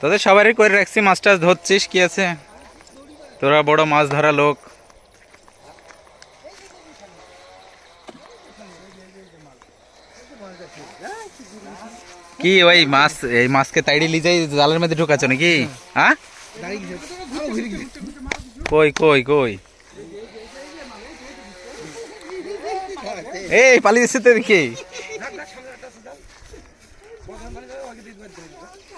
তোদের সবারই করে রাখছি, মাছ টাছ ধরছিস, কি আছে? তোরা বড় মাছ ধরা লোক। কি, ওই মাছ, এই মাছকে তাইড়ি লিজাই জালের মধ্যে ঢুকাচ্ছ নাকি? হ্যাঁ? কই কই কই? এই, পালিয়ে এসে তো দেখি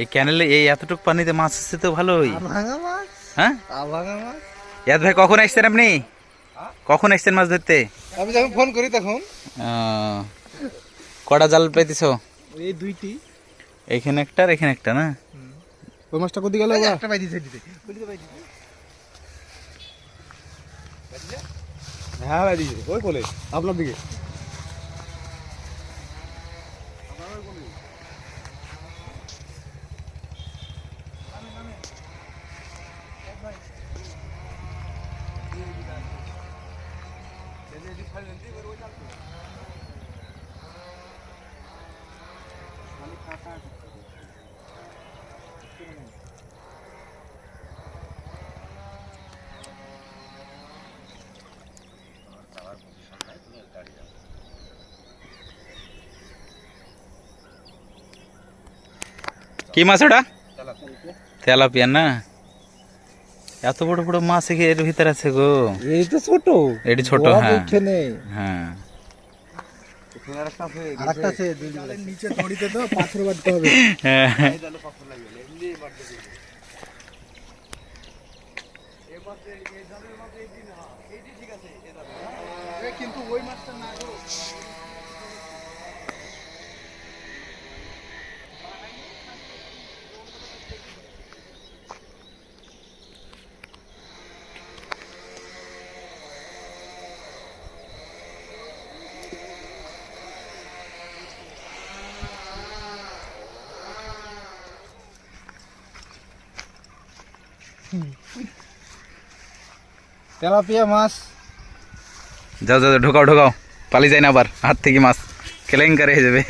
এই ক্যানেলে এই এতটুক পানিতে মাছ আসছে তো ভালোই। হ্যাঁ? ইয়াদ ভাই কখন আসছেন আপনি? কখন আসছেন মাছ ধরতে? আমি যখন ফোন করি তখন। কটা জাল পেতেছ? এই দুইটি। এখানে একটা আর এখানে একটা না? ওই মাছটা কোথায় গেল? একটা পাই দিতে দিতে হ্যাঁ ভাই দিছে ওই কোলে আপনার দিকে। কি মাছ ওটা তেলাপিয়া না এত বড় বড় মাছ এর ভিতরে আছে গো? এই তো ছোট। এটি ছোট হ্যাঁ। এখানে হ্যাঁ। আরেকটা আছে নিচে দড়িতে তো পাথর বাঁধতে হবে। হ্যাঁ। কিন্তু ওই মাছটা না তেলাপিয়া মাছ যাও যাও ঢোকাও ঢোকাও পালিয়ে যায় না আবার হাত থেকে মাছ কেলেঙ্কারি হয়ে যাবে